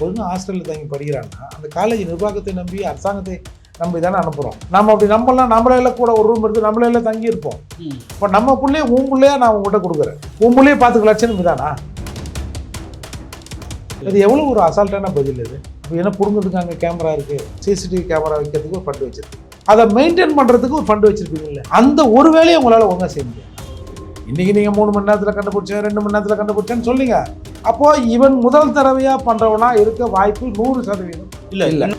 ஒழுங்கு ஹாஸ்டலில் தங்கி படிக்கிறாங்கன்னா அந்த காலேஜ் நிர்வாகத்தை நம்பி அரசாங்கத்தை நம்பி தானே அனுப்புகிறோம் நம்ம அப்படி நம்பலாம் நம்மளே கூட ஒரு ரூம் எடுத்து நம்மளே எல்லாம் தங்கி இருப்போம் ம். இப்போ நம்ம பிள்ளைய உன் பிள்ளையா நான் உங்ககிட்ட கொடுக்குறேன். உன் பிள்ளைய பார்த்துக்க லட்சணம் இது எவ்வளோ ஒரு அசால்ட்டான பதில் இது. இப்போ என்ன புடுங்கிறதுக்கு அங்கே கேமரா இருக்குது சிசிடிவி கேமரா வைக்கிறதுக்கு ஒரு ஃபண்டு வச்சிருக்கு. அதை மெயின்டைன் பண்ணுறதுக்கு ஒரு ஃபண்டு வச்சிருப்பீங்கல்ல அந்த ஒரு வேலையை உங்களால் ஒழுங்கா செய்ய முடியும் இன்றைக்கி நீங்கள் மூணு மணி நேரத்தில் கண்டுபிடிச்சேன் ரெண்டு மணி நேரத்தில் கண்டுபிடிச்சேன்னு சொல்லுங்க. அப்போ இவன் முதல் தடவையாக பண்ணுறவனா இருக்க வாய்ப்பு நூறு சதவீதம். இல்ல இல்ல.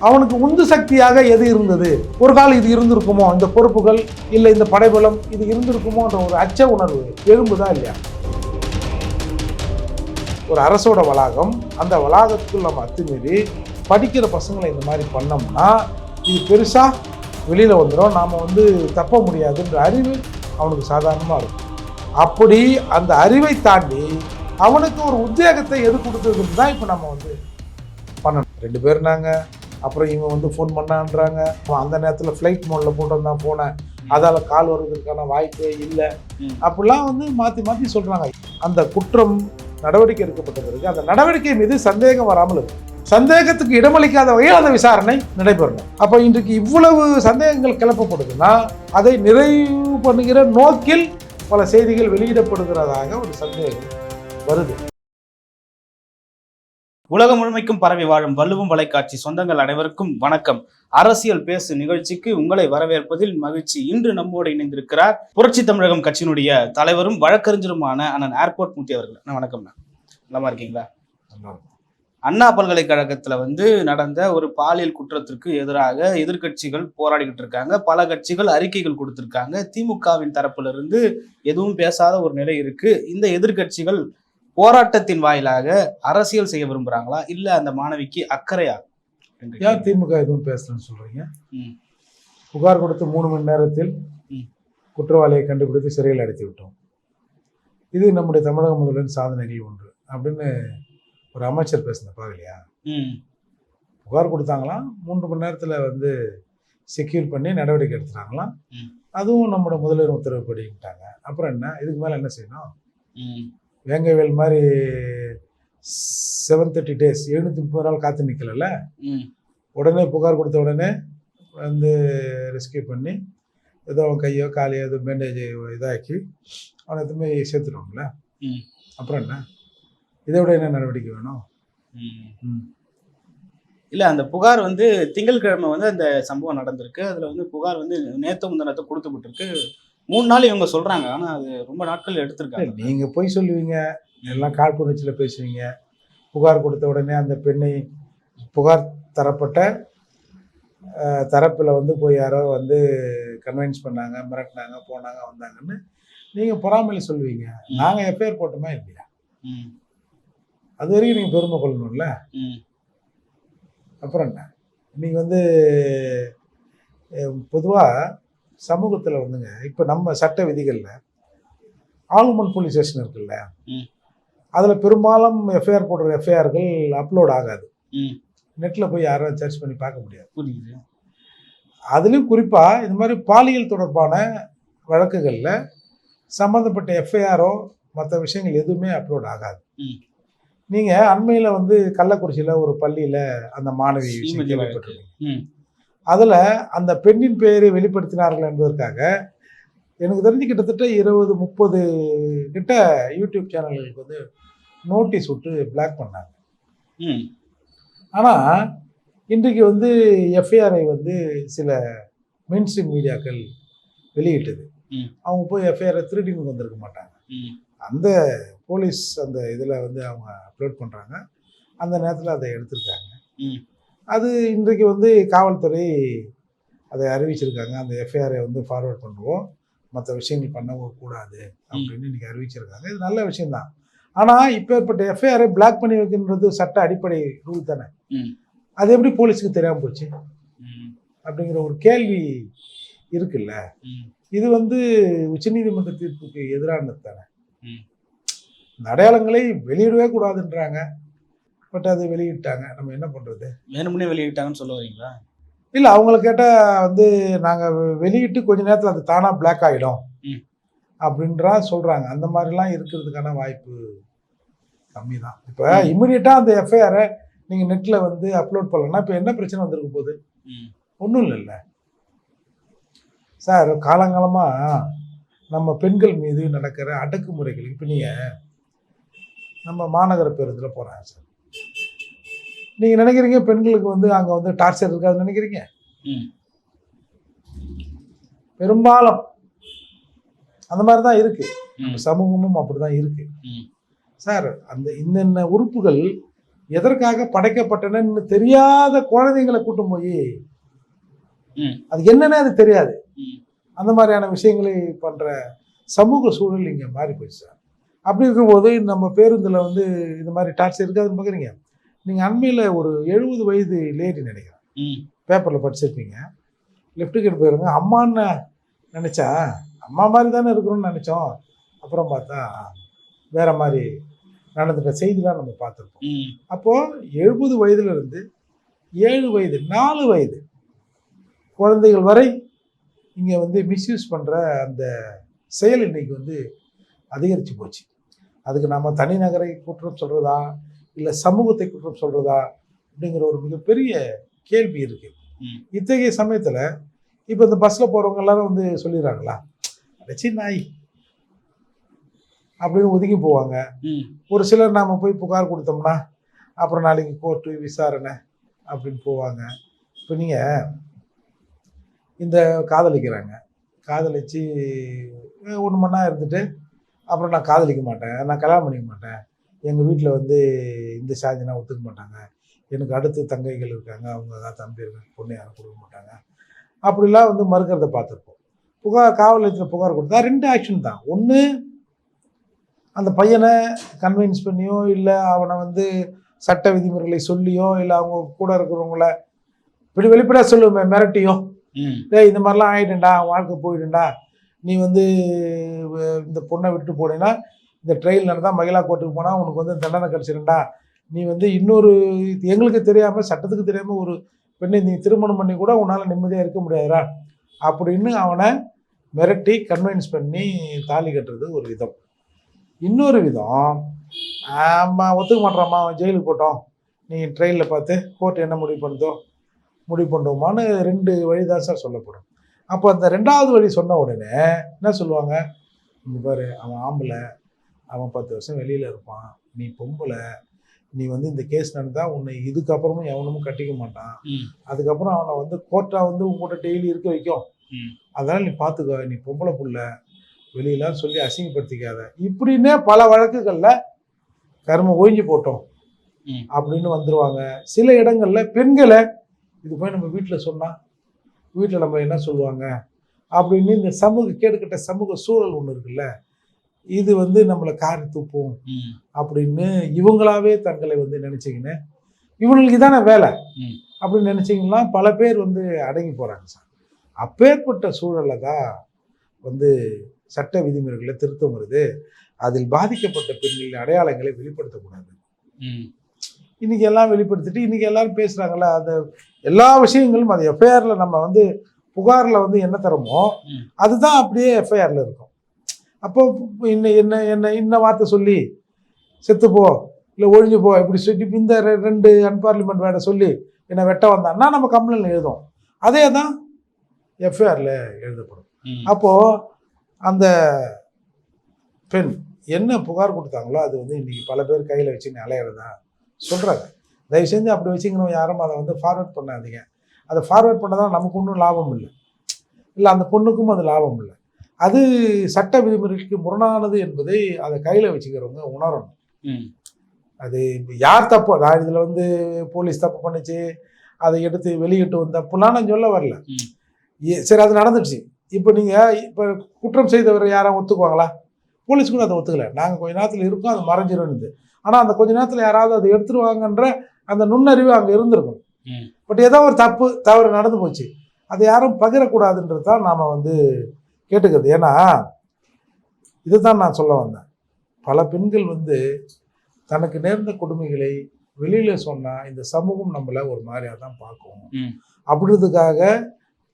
அவனுக்கு உந்து சக்தியாக எது இருந்தது? ஒரு காலம் இது இருந்திருக்குமோ? இந்த பொறுப்புகள் இல்லை இந்த படைபலம் இது இருந்திருக்குமோன்ற ஒரு அச்ச உணர்வு எழும்புதா இல்லையா? ஒரு அரசோட வளாகம் அந்த வளாகத்துக்குள் நம்ம அத்துமீறி படிக்கிற பசங்களை இந்த மாதிரி பண்ணோம்னா இது பெருசாக வெளியில் வந்துடும் நாம் வந்து தப்ப முடியாதுன்ற அறிவு அவனுக்கு சாதாரணமாக இருக்கும். அப்படி அந்த அறிவை தாண்டி அவனுக்கு ஒரு உத்வேகத்தை எது கொடுத்ததுன்னு தான் இப்போ நம்ம வந்து பண்ணணும். ரெண்டு பேர் நாங்கள் அப்புறம் இவன் வந்து ஃபோன் பண்ணான்றாங்க. அந்த நேரத்தில் ஃப்ளைட் மோடில் போட்டு வந்தான் போனேன். அதால் கால் வருவதற்கான வாய்ப்பே இல்லை. அப்படிலாம் வந்து மாற்றி மாற்றி சொல்கிறாங்க அந்த குற்றம் நடவடிக்கை எடுக்கப்பட்ட பிறகு அந்த நடவடிக்கை மீது சந்தேகம் வராமல் இருக்கும் சந்தேகத்துக்கு இடமளிக்காத வகையில் அந்த விசாரணை நடைபெறணும். அப்போ இன்றைக்கு இவ்வளவு சந்தேகங்கள் கிளப்பப்படுதுன்னா அதை நிறைவு பண்ணுகிற நோக்கில் பல செய்திகள் வெளியிடப்படுகிறதாக ஒரு சந்தேகம் வருது. உலகம் முழுமைக்கும் பரவி வாழும் வள்ளுவம் வலைக்காட்சி சொந்தங்கள் அனைவருக்கும் வணக்கம். அரசியல் பேசு நிகழ்ச்சிக்கு உங்களை வரவேற்பதில் மகிழ்ச்சி. இன்று நம்மோடு இணைந்திருக்கிறார் புரட்சி தமிழகம் கட்சியினுடைய தலைவரும் வழக்கறிஞருமான அண்ணன் ஏர்போர்ட் மூர்த்தி அவர்கள். அண்ணா, வணக்கம்ண்ணா நலமா இருக்கீங்களா? அண்ணா பல்கலைக்கழகத்துல வந்து நடந்த ஒரு பாலியல் குற்றத்திற்கு எதிராக எதிர்க்கட்சிகள் போராடிக்கிட்டு இருக்காங்க. பல கட்சிகள் அறிக்கைகள் கொடுத்திருக்காங்க. திமுகவின் தரப்புல இருந்து எதுவும் பேசாத ஒரு நிலை இருக்கு. இந்த எதிர்க்கட்சிகள் போராட்டத்தின் வாயிலாக அரசியல் செய்ய விரும்புறாங்களா? இல்ல அந்த மாணவிக்கு அக்கறையா? ஏன் திமுக எதுவும் பேசலன்னு சொல்றீங்க. புகார் கொடுத்து மூணு மணி நேரத்தில். குற்றவாளியை கண்டுபிடித்து சிறையில் அடைத்து விட்டோம். இது நம்முடைய தமிழக முதல்வரின் சாதனைகள் ஒன்று. அப்படின்னு ஒரு அமைச்சர் பேசின பார்க்கலையா ம், புகார் கொடுத்தாங்களாம். மூன்று மணி நேரத்தில் வந்து செக்யூர் பண்ணி நடவடிக்கை எடுத்துட்டாங்களாம். அதுவும் நம்முடைய முதல்வர் உத்தரவுப்படிட்டாங்க அப்புறம் என்ன? இதுக்கு மேலே என்ன செய்யணும்? வேங்கவேல் மாதிரி செவன் தேர்ட்டி டேஸ் எழுநூற்றி முப்பது நாள் காத்து நிற்கல ம், உடனே புகார் கொடுத்த உடனே வந்து ரெஸ்கியூ பண்ணி ஏதோ அவன் கையோ காலையோ ஏதோ பேண்டேஜ் இதாக்கி அவனை எதுவுமே ம். அப்புறம் என்ன? இதை விட என்ன நடவடிக்கை வேணும். இல்ல அந்த புகார் வந்து திங்கட்கிழமை வந்து அந்த சம்பவம் நடந்திருக்கு. அதுல வந்து புகார் வந்து நேத்து முந்தினத்தை கொடுத்து விட்டுருக்கு மூணு நாள் இவங்க சொல்றாங்க. ஆனா அது ரொம்ப நாட்கள் எடுத்திருக்காங்க. நீங்கள் பொய் சொல்லுவீங்க. எல்லாம் காழ்ப்புணர்ச்சியில் பேசுவீங்க. புகார் கொடுத்த உடனே அந்த பெண்ணை புகார் தரப்பட்ட தரப்பில் வந்து போய் யாரோ வந்து கன்வின்ஸ் பண்ணாங்க மிரட்டினாங்க போனாங்க வந்தாங்கன்னு நீங்கள் பொறாமையில் சொல்லுவீங்க. நாங்கள் எஃப்ஐஆர் போட்டோமா இல்லையா? ம், அது வரைக்கும் நீங்கள் பெருமை கொள்ளணும்ல. அப்புறம் என்ன? நீங்கள் வந்து பொதுவாக சமூகத்தில் வந்துங்க இப்போ நம்ம சட்ட விதிகளில் ஆளுமன் போலீஸ் ஸ்டேஷன் இருக்குல்ல. அதில் பெரும்பாலும் எஃப்ஐஆர் போடுற எஃப்ஐஆர்கள் அப்லோட் ஆகாது. நெட்டில் போய் யாரும் சர்ச் பண்ணி பார்க்க முடியாது. அதுலேயும் குறிப்பாக இந்த மாதிரி பாலியல் தொடர்பான வழக்குகளில் சம்மந்தப்பட்ட எஃப்ஐஆரோ மற்ற விஷயங்கள் எதுவுமே அப்லோட் ஆகாது. ம். நீங்கள் அண்மையில் வந்து கள்ளக்குறிச்சியில் ஒரு பள்ளியில் அந்த மாணவி அதில் அந்த பெண்ணின் பெயரை வெளிப்படுத்தினார்கள் என்பதற்காக எனக்கு தெரிஞ்சு கிட்டத்தட்ட இருபது முப்பது கிட்ட யூடியூப் சேனல்களுக்கு வந்து நோட்டீஸ் விட்டு பிளாக் பண்ணாங்க. ம், ஆனால் இன்றைக்கு வந்து எஃப்ஐஆரை வந்து சில மெயின்ஸ்ட்ரீம் மீடியாக்கள் வெளியிட்டது. அவங்க போய் எஃப்ஐஆரை திருடின்னு வந்திருக்க மாட்டாங்க. அந்த போலீஸ் அந்த இதில் வந்து அவங்க அப்லோட் பண்ணுறாங்க. அந்த நேரத்தில் அதை எடுத்திருக்காங்க. அது இன்றைக்கு வந்து காவல்துறை அதை அறிவிச்சிருக்காங்க. அந்த எஃப்ஐஆரை வந்து ஃபார்வர்ட் பண்ணுவோம். மற்ற விஷயங்கள் பண்ணவும் கூடாது அப்படின்னு இன்னைக்கு அறிவிச்சிருக்காங்க. இது நல்ல விஷயம்தான். ஆனால் இப்பேற்பட்ட எஃப்ஐஆரை பிளாக் பண்ணி வைக்கின்றது சட்ட அடிப்படை ரூல் தானே. அது எப்படி போலீஸுக்கு தெரியாமல் போச்சு? அப்படிங்கிற ஒரு கேள்வி இருக்குல்ல. இது வந்து உச்சநீதிமன்ற தீர்ப்புக்கு எதிரானது தானே. இந்த அடையாளங்களை வெளியிடவே கூடாதுன்றாங்க. பட் அது வெளியிட்டாங்க. நம்ம என்ன பண்ணுறது வேணும்னே வெளியிட்டாங்கன்னு சொல்ல வரீங்களா? இல்லை அவங்கள கேட்டால் வந்து நாங்கள் வெளியிட்டு கொஞ்ச நேரத்தில் அது தானாக பிளாக் ஆகிடும். அப்படின்றா சொல்கிறாங்க அந்த மாதிரிலாம் இருக்கிறதுக்கான வாய்ப்பு கம்மி தான் இப்போ இம்மிடியட்டாக அந்த எஃப்ஐஆரை நீங்கள் நெட்டில் வந்து அப்லோட் பண்ணலன்னா இப்போ என்ன பிரச்சனை வந்திருக்க போகுது. ஒன்றும் இல்லைல்ல. சார் காலங்காலமாக நம்ம பெண்கள் மீது நடக்கிற அடக்குமுறைகள் இப்போ நீங்கள் நம்ம மாநகர பேருந்தில் போகிறாங்க சார் நீங்கள் நினைக்கிறீங்க பெண்களுக்கு வந்து அங்கே வந்து டார்ச்சர் இருக்காதுன்னு நினைக்கிறீங்க. பெரும்பாலும் அந்த மாதிரி தான் இருக்குது. சமூகமும் அப்படி தான் இருக்குது. சார் அந்த இன்னென்ன உறுப்புகள் எதற்காக படைக்கப்பட்டனன்னு தெரியாத குழந்தைங்களை கூட்டும் போய். அது என்னன்னே அது தெரியாது. அந்த மாதிரியான விஷயங்களை பண்ற சமூக சூழல் இங்கே மாறி போயிடுச்சு சார். அப்படி இருக்கும்போது நம்ம பேருந்தில் வந்து இந்த மாதிரி டார்ச்சர் இருக்காதுன்னு பார்க்குறீங்க நீங்கள் அண்மையில் ஒரு எழுபது வயது லேடி நினைக்கிறேன். பேப்பரில் படிச்சிருப்பீங்க. லெஃப்ட் கிட்ட போயிருங்க. அம்மான்னு நினச்சா அம்மா மாதிரி தானே இருக்கிறோம்னு நினச்சோம். அப்புறம் பார்த்தா வேற மாதிரி நடந்துட்ட செய்திலாம் நம்ம பார்த்துருப்போம். அப்போது எழுபது வயதுல இருந்து ஏழு வயது நாலு வயது குழந்தைகள் வரை இங்கே வந்து மிஸ்யூஸ் பண்ணுற அந்த செயல் இன்னைக்கு வந்து அதிகரித்து போச்சு. அதுக்கு நம்ம தனிநகரை குற்றம் சொல்கிறதா இல்லை சமூகத்தை குற்றம் சொல்கிறதா அப்படிங்கிற ஒரு மிகப்பெரிய கேள்வி இருக்குது. இத்தகைய சமயத்தில் இப்போ இந்த பஸ்ஸில் போகிறவங்க எல்லாரும் வந்து சொல்லிடுறாங்களா? அடச்சி நாய். அப்படின்னு ஒதுங்கி போவாங்க. ஒரு சிலர் நாம் போய் புகார் கொடுத்தோம்னா அப்புறம் நாளைக்கு கோர்ட்டு விசாரணை அப்படின்னு போவாங்க. இப்போ நீங்கள் இந்த காதலிக்கிறாங்க. காதலிச்சு ஒன்று மணி நேரம் இருந்துட்டு அப்புறம் நான் காதலிக்க மாட்டேன். நான் கல்யாணம் பண்ணிக்க மாட்டேன். எங்கள் வீட்டில் வந்து இந்த சாதினா ஒத்துக்க மாட்டாங்க. எனக்கு அடுத்து தங்கைகள் இருக்காங்க. அவங்க தான் தம்பி இருக்காங்க. பொண்ணு யாரும் கொடுக்க மாட்டாங்க. அப்படிலாம் வந்து மறுக்கிறத பார்த்துருப்போம். புகார் காவல் நிலையத்தில் புகார் கொடுத்தா ரெண்டு ஆக்ஷன் தான். ஒன்று அந்த பையனை கன்வின்ஸ் பண்ணியோ இல்லை அவனை வந்து சட்ட விதிமுறைகளை சொல்லியோ இல்லை அவங்க கூட இருக்கிறவங்கள இப்படி வெளிப்படையாக சொல்லுவேன் மிரட்டியோ டேய் இந்த மாதிரிலாம் ஆகிடுண்டா வாழ்க்கை போயிடுண்டா நீ வந்து இந்த பொண்ணை விட்டு போனீங்கன்னா இந்த ட்ரெயில் நடந்தால் மகிழா கோர்ட்டுக்கு போனால் உனக்கு வந்து தண்டனை கிடச்சிருண்டா நீ வந்து இன்னொரு எங்களுக்கு தெரியாமல் சட்டத்துக்கு தெரியாமல் ஒரு பெண்ணை நீ திருமணம் பண்ணி கூட உன்னால் நிம்மதியாக இருக்க முடியாதுரா அப்படின்னு அவனை மிரட்டி கன்வின்ஸ் பண்ணி தாலி கட்டுறது ஒரு விதம். இன்னொரு விதம் ஆமாம் ஒத்துக்க மாட்டேறாம்மா அவன் ஜெயிலுக்கு போட்டோம். நீ ட்ரெயினில் பார்த்து கோர்ட் என்ன முடிவு பண்ணுதோ? முடிவு பண்ணுவோமான்னு ரெண்டு வழி தான் சார் சொல்லப்படும். அப்போ அந்த ரெண்டாவது வழி சொன்ன உடனே என்ன சொல்லுவாங்க? இங்க பாரு அவன் ஆம்பளை அவன் பத்து வருஷம் வெளியில் இருப்பான் நீ பொம்பளை நீ வந்து இந்த கேஸ் நடந்தால் உன்னை இதுக்கப்புறமும் எவனும் கட்டிக்க மாட்டான். அதுக்கப்புறம் அவனை வந்து கோர்ட்டாக வந்து உங்கள்கிட்ட டெய்லி இருக்க வைக்கும். அதனால் நீ பார்த்துக்கோ நீ பொம்பளை புள்ள வெளியெல்லாம் சொல்லி அசிங்கப்படுத்திக்காத. இப்படின்னே பல வழக்குகளில் கர்மம் ஒழிஞ்சு போட்டோம். அப்படின்னு வந்துருவாங்க. சில இடங்கள்ல பெண்களை இது போய் நம்ம வீட்டில் சொன்னா வீட்டில் நம்ம என்ன சொல்லுவாங்க அப்படின்னு இந்த சமூக கேடுகட்ட சமூக சூழல் ஒன்று இருக்குல்ல இது வந்து நம்மளை காரி துப்பும். அப்படின்னு இவங்களாவே தங்களை வந்து நினைச்சிக்கின்னு இவங்களுக்கு இதானே வேலை. அப்படின்னு நினைச்சிங்கன்னா பல பேர் வந்து அடங்கி போறாங்க சார் அப்பேற்பட்ட சூழல்ல தான் வந்து சட்ட விதிமுறைகளை திருத்தம் வருது அதில் பாதிக்கப்பட்ட பெண்களின் அடையாளங்களை வெளிப்படுத்தக்கூடாது. இன்னைக்கு எல்லாம் வெளிப்படுத்திட்டு இன்னைக்கு எல்லாரும் பேசுறாங்கல்ல அந்த எல்லா விஷயங்களும் அது எஃப்ஐஆர்ல நம்ம வந்து புகார்ல வந்து என்ன தரமோ. அதுதான் அப்படியே எஃப்ஐஆர்ல இருக்கும் அப்போ என்ன என்ன என்ன இன்ன வார்த்தை சொல்லி செத்து போ இல்லை ஒழிஞ்சு போ இப்படி சொல்லி இந்த ரெண்டு அன்பார்லிமெண்ட் வேர்டை சொல்லி என்னை வெட்ட வந்தான்னா நம்ம கம்ப்ளைண்ட் எழுதும் அதே தான் எஃப்ஐஆர்ல எழுதப்படும் ம். அப்போ அந்த பெண் என்ன புகார் கொடுத்தாங்களோ அது வந்து இன்னைக்கு பல பேர் கையில் வச்சுன்னு அலையிறதா சொல்கிறாங்க தயவு செஞ்சு அப்படி வச்சுக்கணும் யாரும். அதை வந்து ஃபார்வர்ட் பண்ணாதீங்க. அதை ஃபார்வர்ட் பண்ணதான் நமக்கு ஒன்றும் லாபம் இல்லை. இல்லை அந்த பொண்ணுக்கும் அது லாபம் இல்லை. அது சட்ட விதிமுறைக்கு முரணானது என்பதை அதை கையில் வச்சுக்கிறவங்க உணரணும். ம். அது யார் தப்பு? நான் இதில் வந்து போலீஸ் தப்பு பண்ணுச்சு அதை எடுத்து வெளியிட்டு வந்த தப்புலாம் நான் சொல்ல வரல. சரி அது நடந்துடுச்சு இப்போ நீங்கள் இப்போ குற்றம் செய்தவர் யாரும் ஒத்துக்குவாங்களா? போலீஸ் கூட அதை ஒத்துக்கல. நாங்கள் கொஞ்ச நேரத்தில் இருக்கோம் அது மறைஞ்சிரும்னு ஆனால் அந்த கொஞ்ச நேரத்தில் யாராவது அதை எடுத்துருவாங்கன்ற அந்த நுண்ணறிவு அங்கே இருந்திருக்கும். பட் ஏதோ ஒரு தப்பு தவறு நடந்து போச்சு. அதை யாரும் பகிரக்கூடாதுன்றது தான் நாம் வந்து கேட்டுக்கிறது. ஏன்னா இதுதான் நான் சொல்ல வந்தேன். பல பெண்கள் வந்து தனக்கு நேர்ந்த கொடுமைகளை வெளியில சொன்னா இந்த சமூகம் நம்மள ஒரு மாதிரியா தான் பார்க்கும். அப்படின்றதுக்காக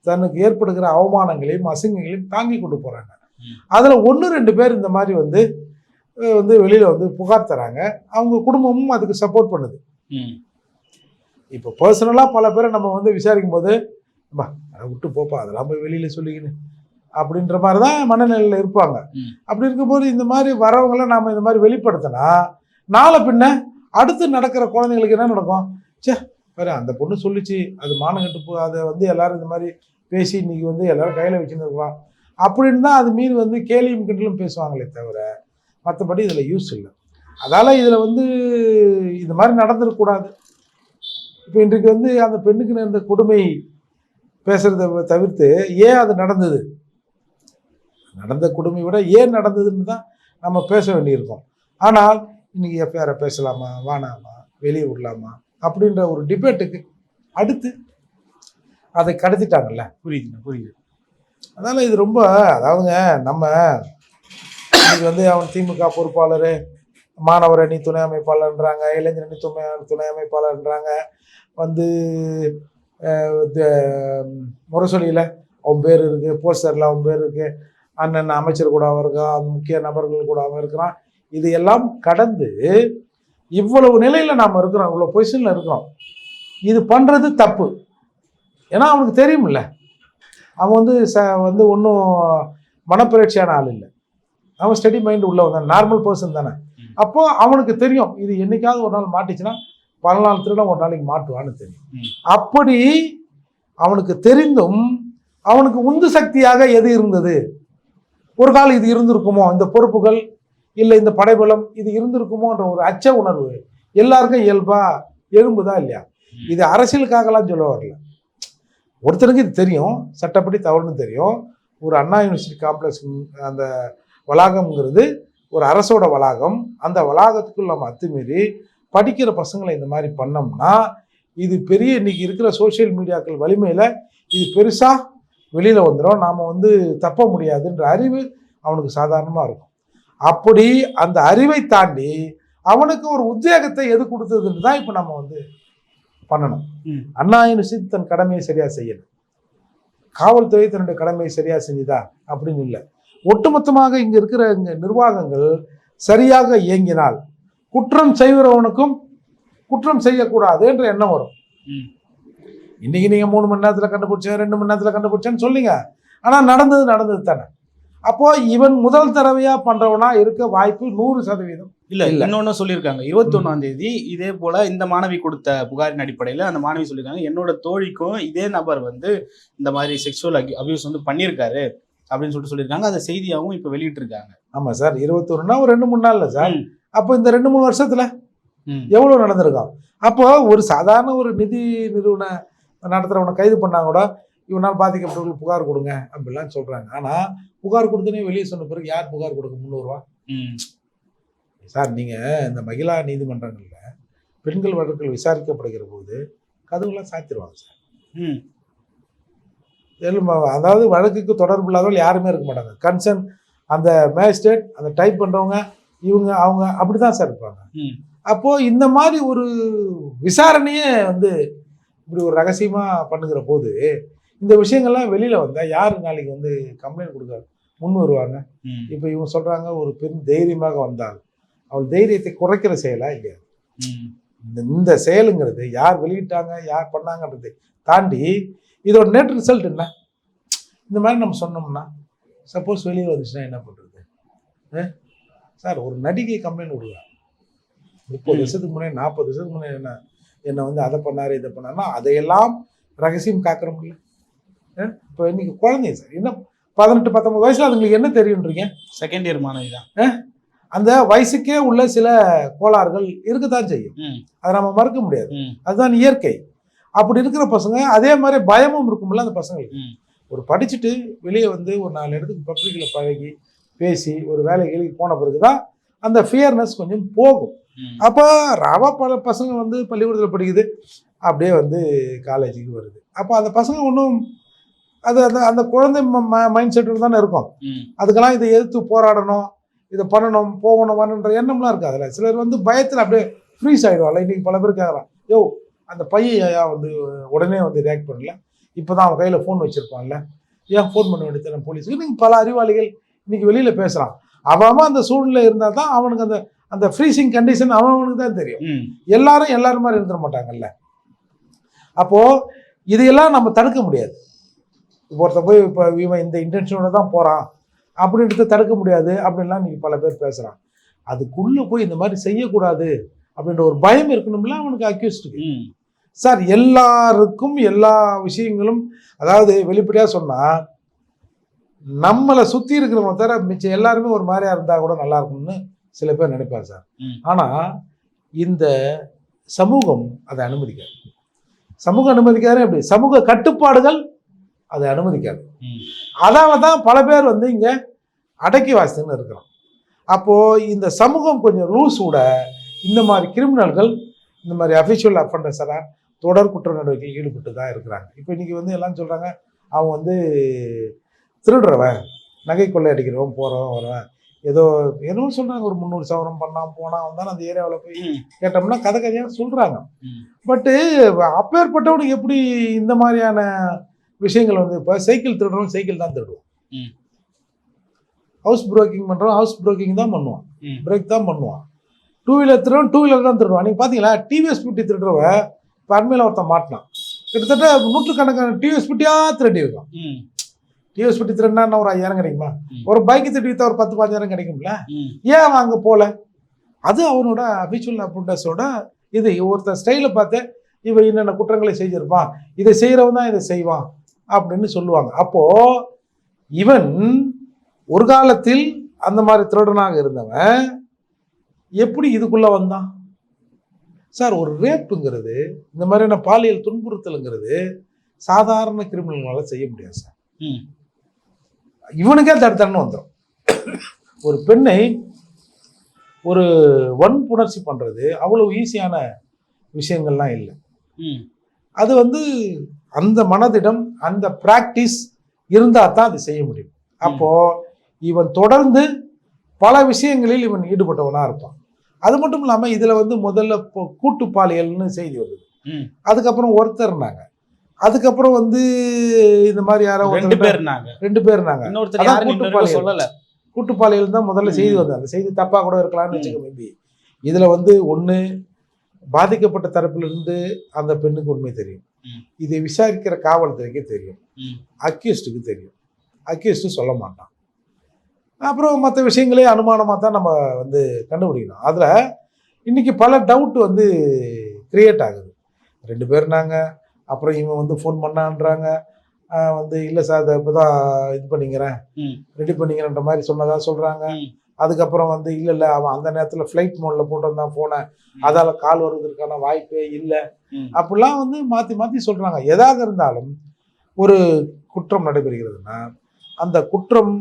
தனக்கு ஏற்படுகிற அவமானங்களையும் அசிங்கங்களையும் தாங்கி கொண்டு போறாங்க. ம். அதுல ஒன்று ரெண்டு பேர் இந்த மாதிரி வந்து வந்து வெளியில் வந்து புகார் தராங்க. அவங்க குடும்பமும் அதுக்கு சப்போர்ட் பண்ணுது. இப்போ பர்சனலாக பல பேரை நம்ம வந்து விசாரிக்கும் போது "அம்மா, அதை விட்டு போப்பா அதெல்லாம் போய் வெளியில் சொல்லிக்கின்னு அப்படின்ற மாதிரி தான் மனநிலையில் இருப்பாங்க. அப்படி இருக்கும்போது இந்த மாதிரி வரவங்களை நாம் இந்த மாதிரி வெளிப்படுத்தினா நாளை பின்ன அடுத்து நடக்கிற குழந்தைங்களுக்கு என்ன நடக்கும்? ச்சே பாரு அந்த பொண்ணு சொல்லிச்சு அது மானங்கட்டு போ அதை வந்து எல்லாரும் இந்த மாதிரி பேசி இன்னைக்கு வந்து எல்லாரும் கையில் வச்சுன்னு இருக்கலாம். அப்படின்னு தான் அது மீறி வந்து கேலியும் கிண்டலும் பேசுவாங்களே தவிர மற்றபடி இதில் யூஸ் இல்லை. அதால் இதில் வந்து இது மாதிரி நடந்துடக்கூடாது இப்போ இன்றைக்கு வந்து அந்த பெண்ணுக்கு நேர்ந்த கொடுமை பேசுறத தவிர்த்து ஏன் அது நடந்தது? நடந்த கொடுமை விட ஏன் நடந்ததுன்னு தான் நம்ம பேச வேண்டியிருக்கோம். ஆனால் இன்னைக்கு எஃப்ஐஆரை பேசலாமா வேணாமா வெளியே விடலாமா அப்படின்ற ஒரு டிபேட்டுக்கு அடுத்து அதை கடத்திட்டாங்கல்ல? புரியுதுங்க புரியுது. அதனால் இது ரொம்ப அதாவதுங்க நம்ம இன்னைக்கு வந்து அவன் திமுக பொறுப்பாளர் மாணவர் அணி துணை அமைப்பாளர்ன்றாங்க இளைஞர் அணி துணை துணை அமைப்பாளர்ன்றாங்க. வந்து முரசொலியில் அவன் பேர் இருக்குது போஸ்டரில் அவன் பேர் இருக்குது அண்ணன் அமைச்சர் கூட அவன் இருக்கான் முக்கிய நபர்கள் கூட அவன் இருக்கிறான். இது எல்லாம் கடந்து இவ்வளவு நிலையில் நாம் இருக்கிறோம் இவ்வளோ பொசிஷனில் இருக்கிறோம். இது பண்ணுறது தப்பு. ஏன்னா அவனுக்கு தெரியும்ல. அவன் வந்து ச வந்து ஒன்றும் மனப்பிரட்சியான ஆள் இல்லை. அவன் ஸ்டடி மைண்ட் உள்ளவன் தான் நார்மல் பர்சன் தானே. அப்போ அவனுக்கு தெரியும் இது என்னைக்காவது ஒரு நாள் மாட்டிச்சுன்னா பல நாள் திருடம் ஒரு நாளைக்கு மாட்டுவான்னு தெரியும். அப்படி அவனுக்கு தெரிந்தும் அவனுக்கு உந்து சக்தியாக எது இருந்தது? ஒரு காலம் இது இருந்திருக்குமோ? இந்த பொறுப்புகள் இல்லை இந்த படைபலம் இது இருந்திருக்குமோன்ற ஒரு அச்ச உணர்வு எல்லாருக்கும் இயல்பா எழும்புதா இல்லையா? இது அரசியலுக்காகலாம் சொல்ல வரல. ஒருத்தருக்கு இது தெரியும் சட்டப்படி தவறுன்னு தெரியும். ஒரு அண்ணா யூனிவர்சிட்டி காம்ப்ளெக்ஸ் அந்த வளாகம்ங்கிறது ஒரு அரசோட வளாகம் அந்த வளாகத்துக்குள்ள நம்ம அத்துமீறி படிக்கிற பசங்களை இந்த மாதிரி பண்ணோம்னா இது பெரிய இன்னைக்கு இருக்கிற சோஷியல் மீடியாக்கள் வலிமையில் இது பெருசாக வெளியில் வந்துடும் நாம் வந்து தப்ப முடியாதுன்ற அறிவு அவனுக்கு சாதாரணமாக இருக்கும். அப்படி அந்த அறிவை தாண்டி அவனுக்கு ஒரு உத்வேகத்தை எது கொடுத்ததுன்னு தான் இப்போ நம்ம வந்து பண்ணணும். அண்ணா யூனிவர்சிட்டி தன் கடமையை சரியாக செய்யணும் காவல்துறை தன்னுடைய கடமையை சரியாக செஞ்சுதா? அப்படின்னு இல்லை. ஒட்டுமொத்தமாக இங்கே இருக்கிற இங்க நிர்வாகங்கள் சரியாக இயங்கினால் குற்றம் செய்கிறவனுக்கும் குற்றம் செய்யக்கூடாதுன்ற எண்ணம் வரும். இன்னைக்கு நீங்க மூணு மணி நேரத்துல கண்டுபிடிச்சேன் ரெண்டு மணி நேரத்துல கண்டுபிடிச்சேன்னு சொல்லுங்க. ஆனா நடந்தது நடந்தது தானே. அப்போ இவன் முதல் தடவையா பண்றவனா இருக்க வாய்ப்பு நூறு சதவீதம் இல்ல. இன்னொன்னு சொல்லியிருக்காங்க. இருபத்தி ஒண்ணாம் தேதி இதே போல இந்த மாணவி கொடுத்த புகாரின் அடிப்படையில அந்த மாணவி சொல்லியிருக்காங்க. என்னோட தோழிக்கும் இதே நபர் வந்து இந்த மாதிரி செக்ஷுவல் அபியூஸ் வந்து பண்ணியிருக்காரு. அப்படின்னு சொல்லிட்டு சொல்லியிருக்காங்க. அந்த செய்தியாவும் இப்ப வெளியிட்டு இருக்காங்க ஆமா சார். இருபத்தொருனா ஒரு ரெண்டு மூணு நாள்ல சார். அப்போ இந்த ரெண்டு மூணு வருஷத்துல ம். எவ்வளவு நடந்திருக்கும்? அப்போ ஒரு சாதாரண ஒரு நிதி நிறுவன நடத்துறவனை கைது பண்ணா கூட இவனால் பாதிக்கப்பட்டவர்கள் புகார் கொடுங்க அப்படிலாம் சொல்றாங்க. ஆனா புகார் கொடுத்தனே வெளியே சொன்ன பிறகு யார் புகார் கொடுக்க முந்நூறுரூவா ம். சார் நீங்க இந்த மகிழா நீதிமன்றங்கள்ல பெண்கள் வழக்குகள் விசாரிக்கப்படுகிற போது கதவுலாம் சாத்திடுவாங்க சார். எல்லாம் அதாவது வழக்குக்கு தொடர்பு இல்லாதவர்கள் யாருமே இருக்க மாட்டாங்க கன்சர்ன் அந்த மேஜிஸ்ட்ரேட் அந்த டைப் பண்றவங்க இவங்க அவங்க அப்படிதான் சார் இருப்பாங்க ம். அப்போ இந்த மாதிரி ஒரு விசாரணையே வந்து இப்படி ஒரு ரகசியமா பண்ணுகிற போது இந்த விஷயங்கள்லாம் வெளியில வந்தா யாரு நாளைக்கு வந்து கம்ப்ளைண்ட் கொடுக்க முன் வருவாங்க. இப்போ இவங்க சொல்றாங்க ஒரு பெண் தைரியமாக வந்தால் அவள் தைரியத்தை குறைக்கிற செயலா இல்லையா. இந்த இந்த செயலுங்கிறது யார் வெளியிட்டாங்க யார் பண்ணாங்கன்றதை தாண்டி இதோட நெட் ரிசல்ட் என்ன? இந்த மாதிரி நம்ம சொன்னோம்னா சப்போஸ் வெளியே வந்துச்சுன்னா என்ன பண்ணுறது சார் ஒரு நடிகை கம்ப்ளைண்ட் கொடுக்குறாங்க முப்பது. வருஷத்துக்கு முன்னாடி நாற்பது வருஷத்துக்கு முன்னாடி என்ன என்னை வந்து அதை பண்ணாரு இதை பண்ணாருன்னா அதையெல்லாம் ரகசியம் காக்கிறோம்ல இப்போ இன்னைக்கு குழந்தைங்க சார் இன்னும் பதினெட்டு பத்தொன்பது வயசுல அதுங்களுக்கு என்ன தெரியுன்றீங்க? செகண்ட் இயர் மாணவி தான். அந்த வயசுக்கே உள்ள சில கோளாறுகள் இருக்கத்தான் செய்யும். அதை நம்ம மறுக்க முடியாது. அதுதான் இயற்கை. அப்படி இருக்கிற பசங்க அதே மாதிரி பயமும் இருக்கும்ல அந்த பசங்களுக்கு. ஒரு படிச்சுட்டு வெளியே வந்து ஒரு நாலு இடத்துக்கு பப்ளிக்கில் பழகி பேசி ஒரு வேலை வேலைக்கு போன பிறகு தான் அந்த ஃபியர்னஸ் கொஞ்சம் போகும். அப்போ ரவா பல பசங்க வந்து பள்ளிக்கூடத்தில் படிக்குது. அப்படியே வந்து காலேஜுக்கு வருது. அப்போ அந்த பசங்க ஒன்றும் அது அந்த அந்த குழந்தை மைண்ட் செட்டில் தானே இருக்கும். அதுக்கெல்லாம் இதை எதிர்த்து போராடணும் இதை பண்ணணும் போகணும் வரணுன்ற எண்ணம்லாம் இருக்காதுல்ல. சிலர் வந்து பயத்தில் அப்படியே ஃப்ரீஸ் ஆகிடுவாங்கல்ல இன்னைக்கு பல பேர் கேட்குறான் யோ அந்த பையன் வந்து உடனே வந்து ரியாக்ட் பண்ணல? இப்போ தான் அவன் கையில் ஃபோன் வச்சுருப்பான்ல. ஏன் ஃபோன் பண்ண வேண்டியது போலீஸுக்கு நீங்கள் பல அறிவாளிகள் இன்னைக்கு வெளியில் பேசுகிறான் அவன் அந்த சூழ்நிலை இருந்தால் தான் அவனுக்கு அந்த அந்த ஃப்ரீசிங் கண்டிஷன் அவன் அவனுக்கு தான் தெரியும். எல்லாரும் எல்லாரும் மாதிரி இருந்துட மாட்டாங்கல்ல. அப்போ இதையெல்லாம் நம்ம தடுக்க முடியாது. இப்போ ஒருத்தன் போய் இப்போ இவன் இந்த இன்டென்ஷனோட தான் போறான். அப்படின்றது தடுக்க முடியாது அப்படின்லாம் நீங்க பல பேர் பேசுறான். அதுக்குள்ள போய் இந்த மாதிரி செய்யக்கூடாது அப்படின்ற ஒரு பயம் இருக்கணும்ல அவனுக்கு அக்யூஸ்டுக்கு சார் எல்லாருக்கும் எல்லா விஷயங்களும் அதாவது வெளிப்படையா சொன்னா நம்மளை சுத்தி இருக்கிறவங்க தவிர மிச்சம் எல்லாருமே ஒரு மாதிரியா இருந்தா கூட நல்லா இருக்கும்னு சில பேர் நினைப்பாங்க சார். ம். ஆனா இந்த சமூகம் அதை அனுமதிக்காது. சமூகம் அனுமதிக்காது அப்படி சமூக கட்டுப்பாடுகள் அதை அனுமதிக்காது. அதால தான் பல பேர் வந்து இங்க அடக்கி வாசித்துன்னு இருக்கிறோம். அப்போ இந்த சமூகம் கொஞ்சம் ரூல்ஸ் விட இந்த மாதிரி கிரிமினல்கள் இந்த மாதிரி அஃபிஷியல் அஃபண்டர்ஸெல்லாம் தொடர் குற்ற நடவடிக்கையில் ஈடுபட்டு தான் இருக்கிறாங்க. இப்போ இன்னைக்கு வந்து எல்லாம் சொல்றாங்க அவன் வந்து திருடுறவன் நகை கொள்ளை அடிக்கிறவன் போறவன் வரவன். ஏதோ என்னவோ சொல்றாங்க ஒரு முந்நூறு சவரம் பண்ணான் போனான் வந்தான் அந்த ஏரியாவில் போய் கேட்டோம்னா கதை கதையாக சொல்றாங்க. ம். பட்டு அப்பேற்பட்டவனுக்கு எப்படி இந்த மாதிரியான விஷயங்கள் வந்து இப்போ சைக்கிள் திருடுறவன் சைக்கிள் தான் திருடுவான். ம். ஹவுஸ் புரோக்கிங் பண்ணுறவன் ஹவுஸ் புரோக்கிங் தான் பண்ணுவான். பிரேக் தான் பண்ணுவான். டூ வீலர் திருடுறவன் டூ வீலர் தான் திருடுவான். நீங்கள் பார்த்தீங்களா டிவிஎஸ் ஸ்பிட்டி திருடுறவன் இப்போ அண்மையில் ஒருத்தன் மாட்டினான். கிட்டத்தட்ட நூற்றுக்கணக்கான டிவிஎஸ் ஸ்பிட்டியாக திருடி இருக்கான். ம். டிவிஎஸ் ஸ்பிட்டி திருடினா ஒரு ஐயாயிரம் கிடைக்குமா. ஒரு பைக்கு திருடி வித்தா ஒரு பத்து பாஞ்சாயிரம் கிடைக்கும்ல? ஏன் அவன் அங்கே போகல அது அவனோட அபிச்சுவல் அப்புண்டஸோட இது ஒருத்தன் ஸ்டைலை பார்த்து இவன் என்னென்ன குற்றங்களை செஞ்சிருப்பான் இதை செய்கிறவன் தான் இதை செய்வான் அப்படின்னு சொல்லுவாங்க. அப்போ இவன் ஒரு காலத்தில் அந்த மாதிரி திருடனாக இருந்தவன் எப்படி இதுக்குள்ள வந்தான்? சார் ஒரு ரேப்புங்கிறது இந்த மாதிரியான பாலியல் துன்புறுத்தலுங்கிறது சாதாரண கிரிமினல்களால செய்ய முடியாது சார். ம். இவனுக்கே தடுத்தன்னு வந்துடும் ஒரு பெண்ணை ஒரு வன்புணர்ச்சி பண்றது அவ்வளவு ஈஸியான விஷயங்கள்லாம் இல்லை. அது வந்து அந்த மனதிடம் அந்த பிராக்டிஸ் இருந்தா தான் அது செய்ய முடியும். அப்போ இவன் தொடர்ந்து பல விஷயங்களில் இவன் ஈடுபட்டவனா இருப்பான். அது மட்டும் இல்லாம இதுல வந்து முதல்ல கூட்டு பாலியல்னு செய்தி வருது. அதுக்கப்புறம் ஒருத்தர்னாங்க அதுக்கப்புறம் வந்து இந்த மாதிரி யாரோ ரெண்டு பேர் நாங்க ரெண்டு இன்னொரு பாலியல். சொல்லல. கூட்டுப்பாளையில் தான் முதல்ல செய்தி. வந்தது. அந்த செய்தி தப்பா கூட இருக்கலாம்னு. வச்சுக்க மேபி இதுல வந்து ஒண்ணு பாதிக்கப்பட்ட தரப்புல இருந்து அந்த பெண்ணுக்கு உண்மை தெரியும். இதை விசாரிக்கிற காவல்துறைக்கு தெரியும். அக்யூஸ்டுக்கு தெரியும். அக்யூஸ்டு சொல்ல மாட்டான். அப்புறம் மற்ற விஷயங்களே அனுமானமாக தான் நம்ம வந்து கண்டுபிடிக்கணும். அதில் இன்னைக்கு பல டவுட் வந்து கிரியேட் ஆகுது. ரெண்டு பேர்னாங்க அப்புறம் இவன் வந்து ஃபோன் பண்ணான்றாங்க. வந்து இல்லை சார் இதை இப்போ தான் இது பண்ணிக்கிறேன். ரெடி பண்ணிக்கிறன்ற மாதிரி சொன்னதா சொல்கிறாங்க. அதுக்கப்புறம் வந்து இல்லை இல்லை அவன் அந்த நேரத்தில் ஃப்ளைட் மோடில் போட்டிருந்தான் ம். அதால் கால் வருவதற்கான வாய்ப்பே இல்லை. அப்படிலாம் வந்து மாற்றி மாற்றி சொல்கிறாங்க எதாக இருந்தாலும் ஒரு குற்றம் நடைபெறுகிறதுனா அந்த குற்றம்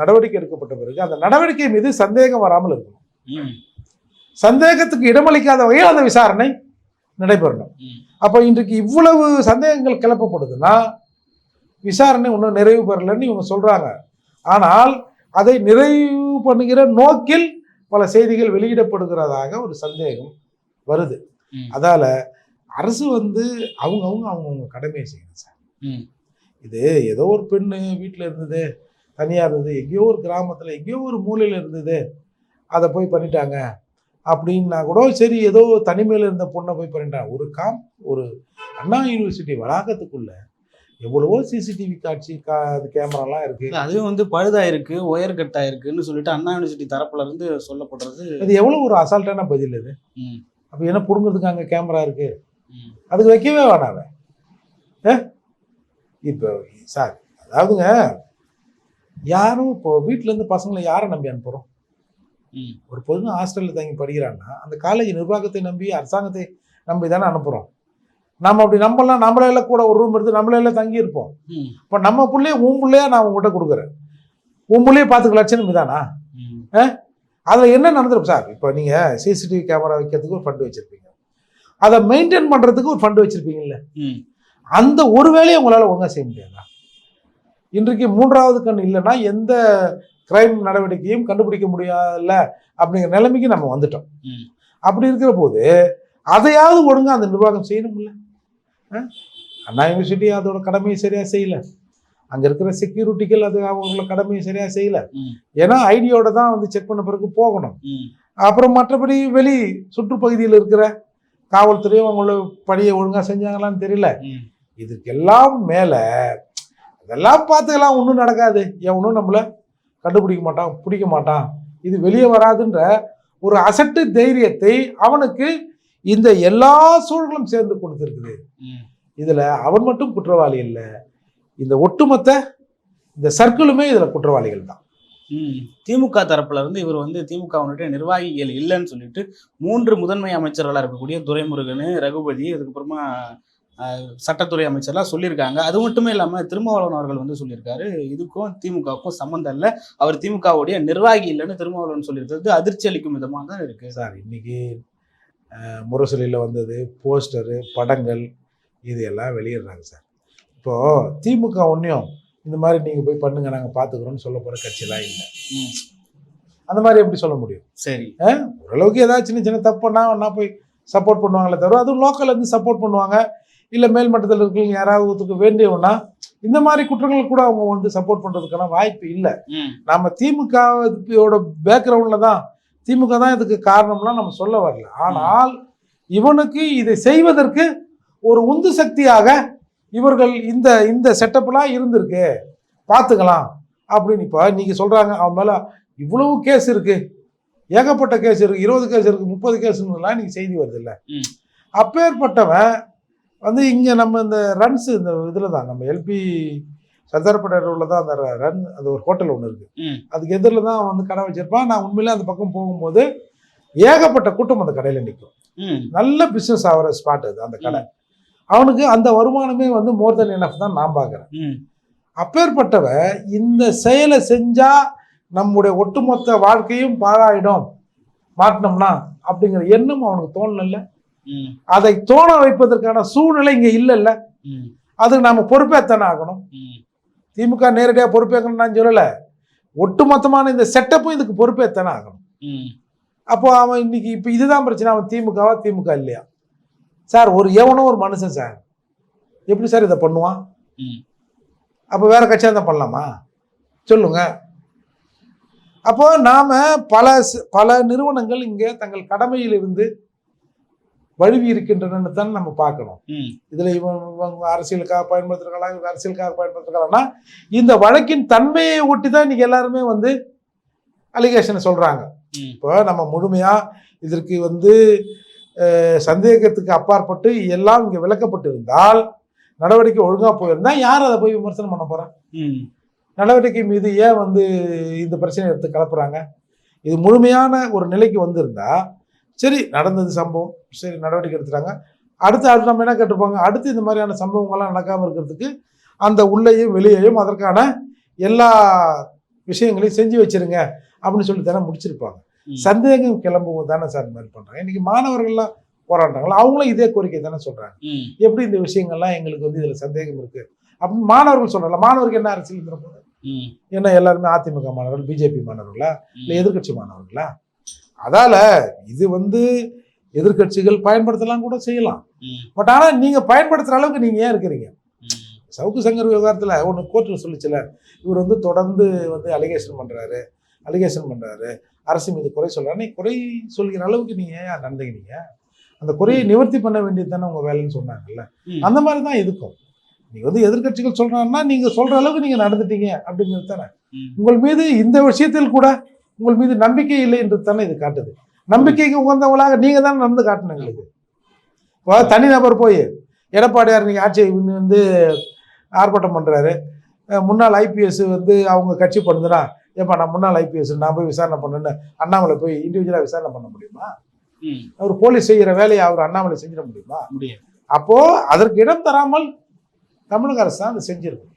நடவடிக்கை எடுக்கப்பட்ட பிறகு அந்த நடவடிக்கை மீது சந்தேகம் வராமல் இருக்கணும். சந்தேகத்துக்கு இடமளிக்காத வகையில் அந்த விசாரணை நடைபெறணும். அப்போ இன்றைக்கு இவ்வளவு சந்தேகங்கள் கிளப்பப்படுதுன்னா விசாரணை இன்னும் நிறைவு பெறலைன்னு இவங்க சொல்றாங்க. ஆனால் அதை நிறைவு பண்ணுகிற நோக்கில் பல செய்திகள் வெளியிடப்படுகிறதாக ஒரு சந்தேகம் வருது. அதால அரசு வந்து அவங்கவுங்க அவங்கவுங்க கடமையை செய்யணும் சார். இது ஏதோ ஒரு பெண்ணு வீட்டில் இருந்தது. தனியாக இருந்தது. எங்கேயோ ஒரு கிராமத்தில் எங்கேயோ ஒரு மூலையில் இருந்தது. அதை போய் பண்ணிட்டாங்க. அப்படின்னா கூட சரி ஏதோ தனிமையில் இருந்த பொண்ணை போய் பண்ணிட்டாங்க. ஒரு காம் ஒரு அண்ணா யூனிவர்சிட்டி வளாகத்துக்குள்ள எவ்வளவோ சிசிடிவி காட்சி கா கேமராலாம் இருக்கு. இல்ல, அதுவும் வந்து பழுதாயிருக்கு ஒயர் கட் ஆயிருக்குன்னு சொல்லிட்டு அண்ணா யூனிவர்சிட்டி தரப்புல இருந்து சொல்லப்படுறது அது எவ்வளோ ஒரு அசால்ட்டான பதில் இது. அப்போ என்ன புடுங்கிறதுக்கு அங்கே கேமரா இருக்கு? ம். அதுக்கு வைக்கவே வேணாவே இப்போ சார் அதாவதுங்க யாரும் இப்போ வீட்டிலேருந்து பசங்களை யாரை நம்பி அனுப்புகிறோம் ஒரு பொண்ணு ஹாஸ்டலில் தங்கி படிக்கிறான்னா அந்த காலேஜ் நிர்வாகத்தை நம்பி அரசாங்கத்தை நம்பி தானே அனுப்புகிறோம் நம்ம அப்படி நம்பலாம் நம்மளே கூட ஒரு ரூம் எடுத்து நம்மளே எல்லாம் தங்கி இருப்போம் இப்போ நம்ம பிள்ளைய உன் பிள்ளையா நான் உங்ககிட்ட கொடுக்குறேன். உன் பிள்ளைய பார்த்துக்க லட்சணம் இதானா அதில் என்ன நடந்திருக்கும் சார்? இப்போ நீங்கள் சிசிடிவி கேமரா வைக்கிறதுக்கு ஒரு ஃபண்டு வச்சுருப்பீங்க. அதை மெயின்டைன் பண்ணுறதுக்கு ஒரு ஃபண்டு வச்சுருப்பீங்கல்ல. அந்த ஒரு வேலையை உங்களால் ஒழுங்காக செய்ய முடியாதா? இன்றைக்கு மூன்றாவது கண் இல்லைன்னா எந்த கிரைம் நடவடிக்கையும் கண்டுபிடிக்க முடியாதுல்ல அப்படிங்கிற நிலைமைக்கு நம்ம வந்துட்டோம். அப்படி இருக்கிற போது அதையாவது ஒழுங்கா அந்த நிர்வாகம் செய்யணும்ல? அண்ணா யூனிவர்சிட்டி அதோட கடமையை சரியா செய்யல அங்க இருக்கிற செக்யூரிட்டிகள் அது அவங்கள கடமையை சரியா செய்யல. ஏன்னா ஐடியோட தான் வந்து செக் பண்ண பிறகு போகணும். அப்புறம் மற்றபடி வெளி சுற்றுப்பகுதியில் இருக்கிற காவல்துறையும் அவங்களோட பணியை ஒழுங்கா செஞ்சாங்களான்னு தெரியல. இதுக்கெல்லாம் மேல அதெல்லாம் பார்த்துக்கலாம் ஒன்றும் நடக்காது. எவனும் நம்மள கண்டுபிடிக்க மாட்டான் பிடிக்க மாட்டான். இது வெளியே வராதுன்ற ஒரு அசட்டு தைரியத்தை அவனுக்கு இந்த எல்லா சூழலும் சேர்ந்து கொடுத்துருக்குது. இதுல அவன் மட்டும் குற்றவாளி இல்லை. இந்த ஒட்டுமொத்த இந்த சர்க்கிளுமே இதுல குற்றவாளிகள் தான். திமுக தரப்புல இருந்து இவர் வந்து திமுகவினுடைய நிர்வாகிகள் இல்லைன்னு சொல்லிட்டு மூன்று முதன்மை அமைச்சர்களா இருக்கக்கூடிய துரைமுருகன் ரகுபதி அதுக்கப்புறமா சட்டத்துறை அமைச்சர்லாம் சொல்லியிருக்காங்க. அது மட்டுமே இல்லாம திருமாவளவன் அவர்கள் வந்து சொல்லியிருக்காரு. இதுக்கும் திமுகவுக்கும் சம்மந்தம் இல்லை. அவர் திமுகவுடைய நிர்வாகி இல்லைன்னு திருமாவளவன் சொல்லியிருக்கிறது. அதிர்ச்சி அளிக்கும் விதமாக தான் இருக்கு. சார் இன்னைக்கு முரசொலியில் வந்தது போஸ்டரு படங்கள் இது எல்லாம் வெளியிடுறாங்க சார். இப்போ திமுக ஒன்றையும் இந்த மாதிரி நீங்கள் போய் பண்ணுங்க நாங்கள் பார்த்துக்குறோம்னு சொல்ல போகிற கட்சியெல்லாம் இல்லை. ம். அந்த மாதிரி எப்படி சொல்ல முடியும்? சரி. ஓரளவுக்கு ஏதாவது சின்ன சின்ன தப்பு பண்ணா ஒன்றா போய் சப்போர்ட் பண்ணுவாங்களே தவிர அதுவும் லோக்கல்ல இருந்து சப்போர்ட் பண்ணுவாங்க. இல்லை மேல் மட்டத்தில் இருக்கிறவங்க யாராவது வேண்டியவனா இந்த மாதிரி குற்றங்கள் கூட அவங்க வந்து சப்போர்ட் பண்ணுறதுக்கான வாய்ப்பு இல்லை. நம்ம திமுகவோட பேக்ரவுண்டில் தான் திமுக தான் இதுக்கு காரணம்லாம் நம்ம சொல்ல வரல. ஆனால் இவனுக்கு இதை செய்வதற்கு ஒரு உந்து சக்தியாக இவர்கள் இந்த இந்த செட்டப்லாம் இருந்திருக்கு. பார்த்துக்கலாம். அப்படின்னு இப்போ நீங்கள் சொல்கிறாங்க அவன் மேலே இவ்வளவு கேஸ் இருக்கு. ஏகப்பட்ட கேஸ் இருக்கு. இருபது கேஸ் இருக்கு முப்பது கேஸ்லாம் இன்னைக்கு செய்தி வருது இல்லை. அப்பேற்பட்டவன் வந்து இங்கே நம்ம இந்த ரன்ஸ் இந்த இதில் தான் நம்ம எல்பி சர்தார்பேட்டை ரோடில் தான் அந்த ரன் அது ஒரு ஹோட்டல் ஒன்று இருக்கு ம். அதுக்கு எதிரில் தான் வந்து கடை வச்சிருப்பான் நான் உண்மையிலே அந்த பக்கம் போகும்போது ஏகப்பட்ட கூட்டம் அந்த கடையில் நிற்கும். நல்ல பிஸ்னஸ் ஆகிற ஸ்பாட் அது அந்த கடை அவனுக்கு அந்த வருமானமே வந்து மோர் தென் எனஃப் தான் நான் பார்க்குறேன். அப்பேற்பட்டவன் இந்த செயலை செஞ்சா நம்முடைய ஒட்டுமொத்த வாழ்க்கையும் பாழாயிடும் மாட்டினோம்னா அப்படிங்கிற எண்ணம் அவனுக்கு தோணல. அதை தோண வைப்பதற்கான சூழ்நிலை இங்க இல்லைல்ல. அதுக்கு நாம பொறுப்பேத்தானே ஆகணும். திமுக நேரடியாக பொறுப்பேற்கணும்னு நான் சொல்லலை. ஒட்டுமொத்தமான இந்த செட்டப்பும் இதுக்கு பொறுப்பேத்தானே ஆகணும். அப்போ அவன் இன்னைக்கு இப்போ இதுதான் பிரச்சனை. அவன் திமுகவா திமுக இல்லையா? சார் ஒரு எவனோ ஒரு மனுஷன் சார். எப்படி சார் இதை பண்ணுவான். அப்போ வேற கட்சியாக தான் பண்ணலாமா? சொல்லுங்க. அப்போ நாம பல பல நிறுவனங்கள் இங்கே தங்கள் கடமையில் இருந்து வழுவி இருக்கின்றனன்னு தான் நம்ம பார்க்கணும். இதுல இவன் இவங்க அரசியலுக்காக பயன்படுத்துறாங்களா இவங்க அரசியலுக்காக பயன்படுத்துறாங்கன்னா இந்த வழக்கின் தன்மையை ஒட்டி தான் இன்னைக்கு எல்லாருமே வந்து அலிகேஷனை சொல்றாங்க ம். இப்போ நம்ம முழுமையா இதற்கு வந்து சந்தேகத்துக்கு அப்பாற்பட்டு எல்லாம் இங்கே விளக்கப்பட்டு இருந்தால் நடவடிக்கை ஒழுங்கா போயிருந்தா யார் அதை போய் விமர்சனம் பண்ண ம். நடவடிக்கை மீது ஏன் வந்து இந்த பிரச்சனை எடுத்து கலப்புறாங்க இது முழுமையான ஒரு நிலைக்கு வந்திருந்தா சரி நடந்தது சம்பவம். சரி நடவடிக்கை எடுத்துட்டாங்க. அடுத்து அடுத்து நம்ம என்ன கேட்டிருப்பாங்க? அடுத்து இந்த மாதிரியான சம்பவங்கள்லாம் நடக்காமல் இருக்கிறதுக்கு அந்த உள்ளேயும் வெளியேயும் அதற்கான எல்லா விஷயங்களையும் செஞ்சு வச்சிருங்க அப்படின்னு சொல்லி தானே முடிச்சிருப்பாங்க. சந்தேகம் கிளம்புவோம் தானே சார் இந்த மாதிரி பண்றாங்க. இன்னைக்கு மாணவர்கள்லாம் போராடுறாங்களா? அவங்களும் இதே கோரிக்கை தானே சொல்றாங்க. ம். எப்படி இந்த விஷயங்கள்லாம் எங்களுக்கு வந்து இதுல சந்தேகம் இருக்கு? அப்படின்னு மாணவர்கள் சொல்றாங்க. மாணவருக்கு என்ன அரசியல் போது ம். என்ன எல்லாருமே அதிமுக மாணவர்கள் பிஜேபி மாணவர்களா? இல்லை ம். எதிர்க்கட்சி மாணவர்களா? அதால இது வந்து எதிர்க்கட்சிகள் பயன்படுத்தலாம் கூட செய்யலாம். பட் ஆனா நீங்க பயன்படுத்துற அளவுக்கு நீங்க ஏன் இருக்கிறீங்க. சவுக்கு சங்கர் விவகாரத்துல ஒன்று கோர்ட்டில் சொல்லிச்சுல இவர் வந்து தொடர்ந்து வந்து அலிகேஷன் பண்றாரு அலிகேஷன் பண்றாரு. அரசு மீது குறை சொல்றாரு. நீ குறை சொல்கிற அளவுக்கு நீங்க ஏன் நடந்துக்கினீங்க அந்த குறையை நிவர்த்தி பண்ண வேண்டியது தானே உங்க வேலைன்னு சொன்னாங்கல்ல. அந்த மாதிரி தான் இதுக்கும் நீங்க வந்து எதிர்க்கட்சிகள் சொல்றாங்கன்னா நீங்க சொல்ற அளவுக்கு நீங்க நடந்துட்டீங்க அப்படிங்கிறது தானே. உங்கள் மீது இந்த விஷயத்தில் கூட உங்கள் மீது நம்பிக்கை இல்லை என்று தானே இது காட்டுது. நம்பிக்கைக்கு உகந்தவளாக நீங்க தான் நடந்து காட்டணும் எங்களுக்கு. இப்போ தனிநபர் போய் எடப்பாடியார் நீங்க ஆட்சி வந்து ஆர்ப்பாட்டம் பண்றாரு. அஹ் முன்னாள் ஐபிஎஸ் வந்து அவங்க கட்சி பண்ணுதுன்னா ஏப்பா நான் முன்னாள் ஐபிஎஸ் நான் போய் விசாரணை பண்ணேன்னு அண்ணாமலை போய் இண்டிவிஜுவலாக விசாரணை பண்ண முடியுமா. அவர் போலீஸ் செய்கிற வேலையை அவர் அண்ணாமலை செஞ்சிட முடியுமா? முடியாது. அப்போ அதற்கு இடம் தராமல் தமிழக அரசு தான் அதை செஞ்சிருக்கு.